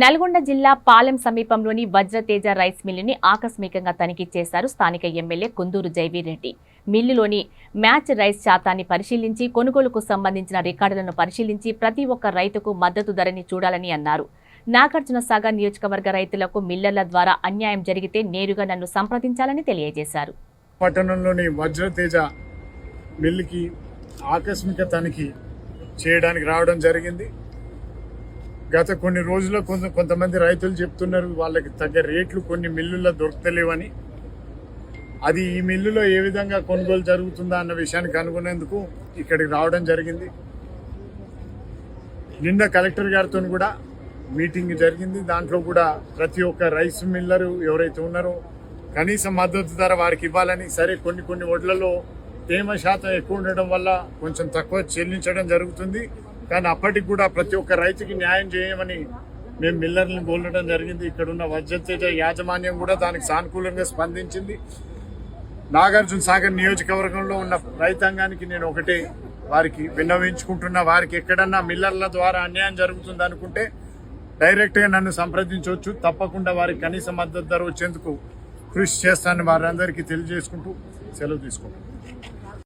నల్గొండ జిల్లా పాలెం సమీపంలోని వజ్రతేజ రైస్ మిల్లుని ఆకస్మికంగా తనిఖీ చేశారు స్థానిక ఎమ్మెల్యే కుందూరు జైవీరెడ్డి మిల్లులోని మ్యాచ్ రైస్ శాతాన్ని పరిశీలించి కొనుగోలుకు సంబంధించిన రికార్డులను పరిశీలించి ప్రతి ఒక్క రైతుకు మద్దతు ధరని చూడాలని అన్నారు. నాగార్జున సాగర్ నియోజకవర్గ రైతులకు మిల్లర్ల ద్వారా అన్యాయం జరిగితే నేరుగా నన్ను సంప్రదించాలని తెలియజేశారు. పట్టణంలోని వజ్రతేజ మిల్లుకి ఆకస్మిక తనిఖీ చేయడానికి రావడం జరిగింది. గత కొన్ని రోజుల్లో కొంత కొంతమంది రైతులు చెప్తున్నారు వాళ్ళకి తగ్గ రేట్లు కొన్ని మిల్లుల్లో దొరకలేవని అది ఈ మిల్లులో ఏ విధంగా కొనుగోలు జరుగుతుందా అన్న విషయాన్ని కనుగొనేందుకు ఇక్కడికి రావడం జరిగింది. నిన్న కలెక్టర్ గారితో కూడా మీటింగ్ జరిగింది. దాంట్లో కూడా ప్రతి ఒక్క రైస్ మిల్లరు ఎవరైతే ఉన్నారో కనీస మద్దతు ధర వారికి ఇవ్వాలని సరే కొన్ని కొన్ని వడ్లలో తేమ శాతం ఎక్కువ ఉండడం వల్ల కొంచెం తక్కువ చెల్లించడం జరుగుతుంది. కానీ అప్పటికి కూడా ప్రతి ఒక్క రైతుకి న్యాయం చేయమని మేము మిల్లర్లను కోలడం జరిగింది. ఇక్కడ ఉన్న వజ్రతేజ యాజమాన్యం కూడా దానికి సానుకూలంగా స్పందించింది. నాగార్జున సాగర్ నియోజకవర్గంలో ఉన్న రైతాంగానికి నేను ఒకటే వారికి విన్నవించుకుంటున్న. వారికి ఎక్కడన్నా మిల్లర్ల ద్వారా అన్యాయం జరుగుతుంది అనుకుంటే డైరెక్ట్గా నన్ను సంప్రదించవచ్చు. తప్పకుండా వారికి కనీస మద్దతు ధర వచ్చేందుకు కృషి చేస్తానని వారందరికీ తెలియజేసుకుంటూ సెలవు తీసుకుంటాను